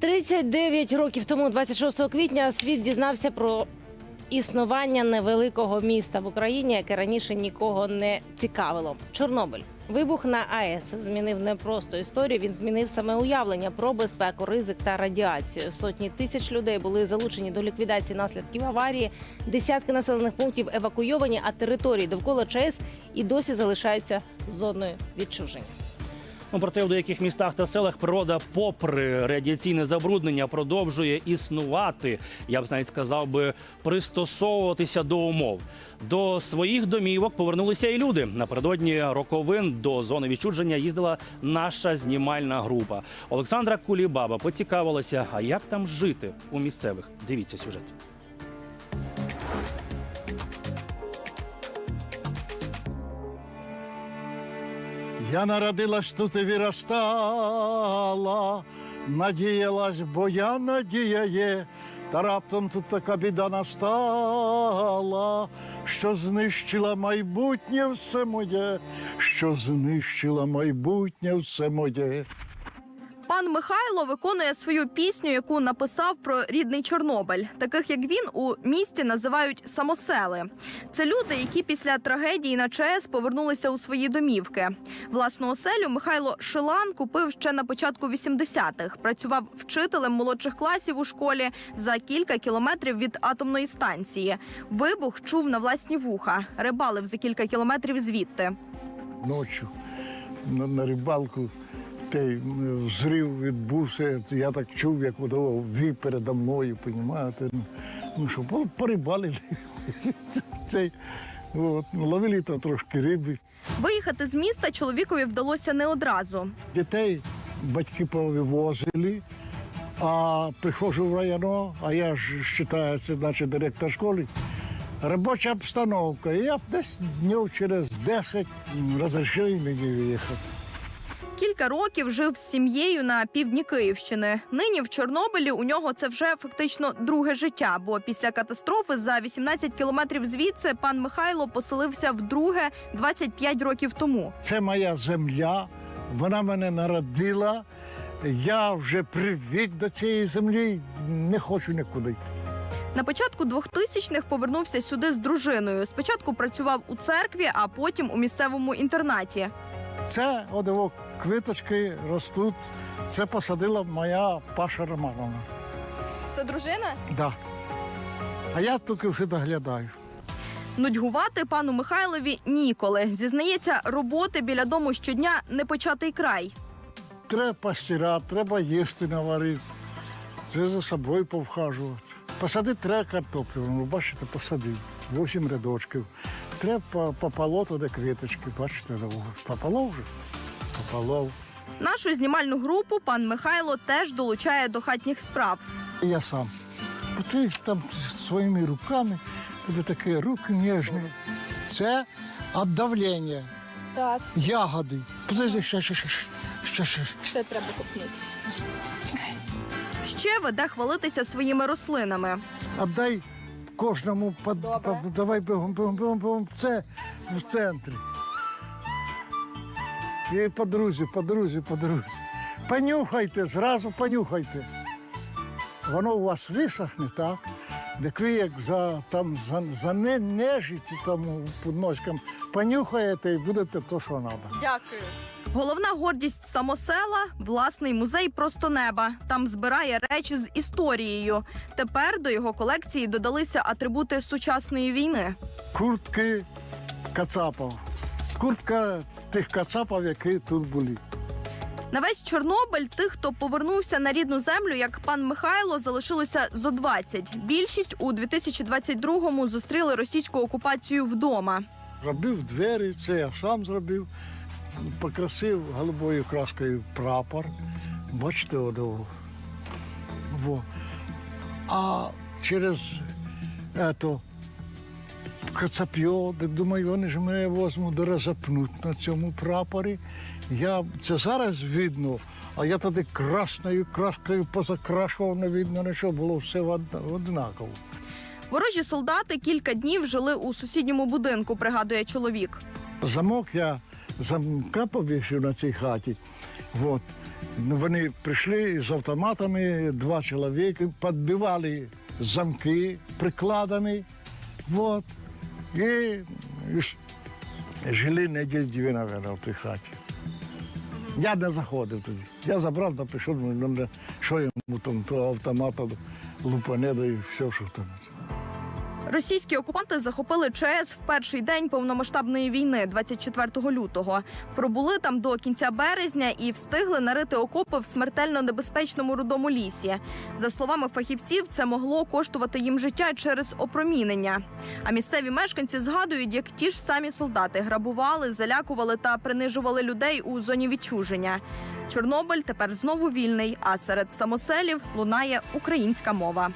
39 років тому, 26 квітня, світ дізнався про існування невеликого міста в Україні, яке раніше нікого не цікавило. Чорнобиль. Вибух на АЕС змінив не просто історію. Він змінив саме уявлення про безпеку, ризик та радіацію. Сотні тисяч людей були залучені до ліквідації наслідків аварії. Десятки населених пунктів евакуйовані, а території довкола ЧАЕС і досі залишаються зоною відчуження. Ну, проте в деяких містах та селах природа, попри радіаційне забруднення, продовжує існувати. Я б навіть сказав би пристосовуватися до умов. До своїх домівок повернулися і люди. Напередодні роковин до зони відчудження їздила наша знімальна група. Олександра Кулібаба поцікавилася, а як там жити у місцевих. Дивіться сюжет. Я народилась тут і виростала, надіялась, бо я надія та раптом тут така біда настала, що знищила майбутнє все моє, що знищила майбутнє все моє. Пан Михайло виконує свою пісню, яку написав про рідний Чорнобиль. Таких як він у місті називають самосели. Це люди, які після трагедії на ЧАЕС повернулися у свої домівки. Власну оселю Михайло Шилан купив ще на початку 80-х. Працював вчителем молодших класів у школі за кілька кілометрів від атомної станції. Вибух чув на власні вуха, рибалив за кілька кілометрів звідти. Ночі на рибалку той взрив відбувся. Я так чув, як воно вій передо мною, понімаєте. Ну, Ну що, по- порибалили. Цей, от, ловили там трошки риби. Виїхати з міста чоловікові вдалося не одразу. Дітей батьки повивозили, а приходжу в районо, а я ж вважаюся, значить, директор школи. Робоча обстановка. І я десь днів через 10 м, розрішили мені виїхати. Кілька років жив з сім'єю на півдні Київщини. Нині в Чорнобилі у нього це вже фактично друге життя. Бо після катастрофи за 18 кілометрів звідси пан Михайло поселився вдруге 25 років тому. Це моя земля, вона мене народила. Я вже привик до цієї землі, не хочу нікуди йти. На початку 2000-х повернувся сюди з дружиною. Спочатку працював у церкві, а потім у місцевому інтернаті. Це одево квиточки ростуть. Це посадила моя Паша Романовна. Це дружина? Да. А я тільки вже доглядаю. Нудьгувати пану Михайлові ніколи. Зізнається, роботи біля дому щодня не початий край. Треба постирати, треба їсти наварити. Це за собою повхажувати. Посадити треба картоплю. Ну, бачите, посадив. Вісім рядочків. Треба по- пополоти до квіточки. Бачите. Пополов вже? Пополов. Нашу знімальну групу пан Михайло теж долучає до хатніх справ. Я сам. Бо Ти там своїми руками, тебе такі руки ніжні. Це від давлення. Так, Ягоди. Подожди, ще, ще, ще, ще, ще. це треба купнути. Ще веде хвалитися своїми рослинами. Отдай кожному по, по, давай бігом, бігом, бігом, бігом. Це в центрі. І по друзі, по друзі, по друзі. Понюхайте, зразу понюхайте. Воно у вас висохне, так? Так ви як за, там, за, за не, нежиті там під ножком понюхаєте і будете то, що треба. Дякую. Головна гордість самосела власний музей просто неба. Там збирає речі з історією. Тепер до його колекції додалися атрибути сучасної війни. Куртки кацапів. Куртка тих кацапів, які тут були. На весь Чорнобиль тих, хто повернувся на рідну землю, як пан Михайло, залишилося зо 20. Більшість у 2022-му зустріли російську окупацію вдома. Робив двері, це я сам зробив. Покрасив голубою краскою прапор. Бачите, одного. Во. А через ето, кацапьо, так думаю, вони ж мене возьмуть до розапнуть на цьому прапорі. Я, це зараз видно, а я тоді красною краскою позакрашував, не видно нічого, було все однаково. Ворожі солдати кілька днів жили у сусідньому будинку, пригадує чоловік. Замок я замка повісив на цій хаті. От. Вони прийшли з автоматами, два чоловіки, підбивали замки прикладами. Вот. І, жили неділь дві, мабуть, в тій хаті. Я не заходив тоді. Я забрав та пішов, ну, ну, що йому там, того автомата лупане, да і все, що там. Російські окупанти захопили ЧАЕС в перший день повномасштабної війни, 24 лютого. Пробули там до кінця березня і встигли нарити окопи в смертельно небезпечному рудому лісі. За словами фахівців, це могло коштувати їм життя через опромінення. А місцеві мешканці згадують, як ті ж самі солдати грабували, залякували та принижували людей у зоні відчуження. Чорнобиль тепер знову вільний, а серед самоселів лунає українська мова.